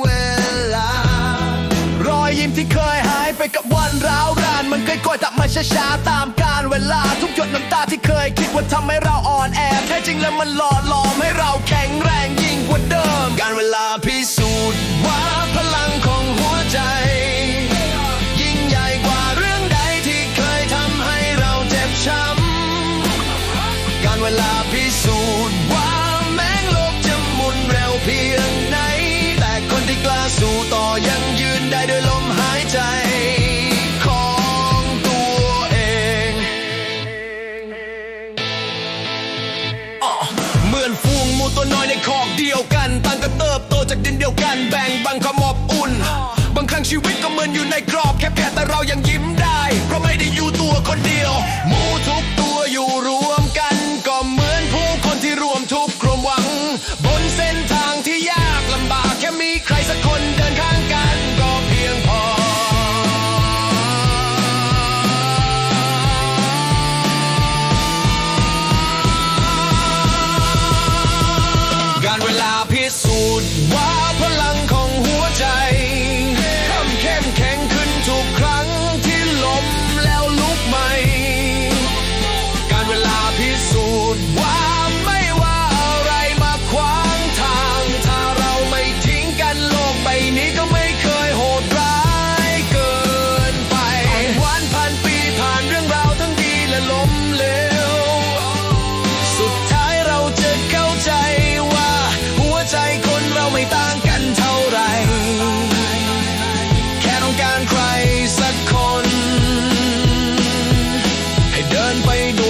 เวลารอยยิ้มที่เคยหายไปกับวันร้าวรานมันค่อยๆทำมาช้าๆตามกาลเวลาทุกหยดน้ำตาที่เคยคิดว่าทำให้เราอ่อนแอแท้จริงแล้วมันหล่อหลอมให้เราแข็งแรงยิ่งกว่าเดิม การเวลาพิสูจน์ว่าพลังของหัวใจ ยิ่งใหญ่กว่าเรื่องใดที่เคยทำให้เราเจ็บช้ำการเวลาพิสูจน์ว่า นเดียวกันแบ่งบังความอบอุ่น บางครั้งชีวิตก็เหมือนอยู่ในกรอบแคบๆแต่เรายัง ให้เดินไปด้วย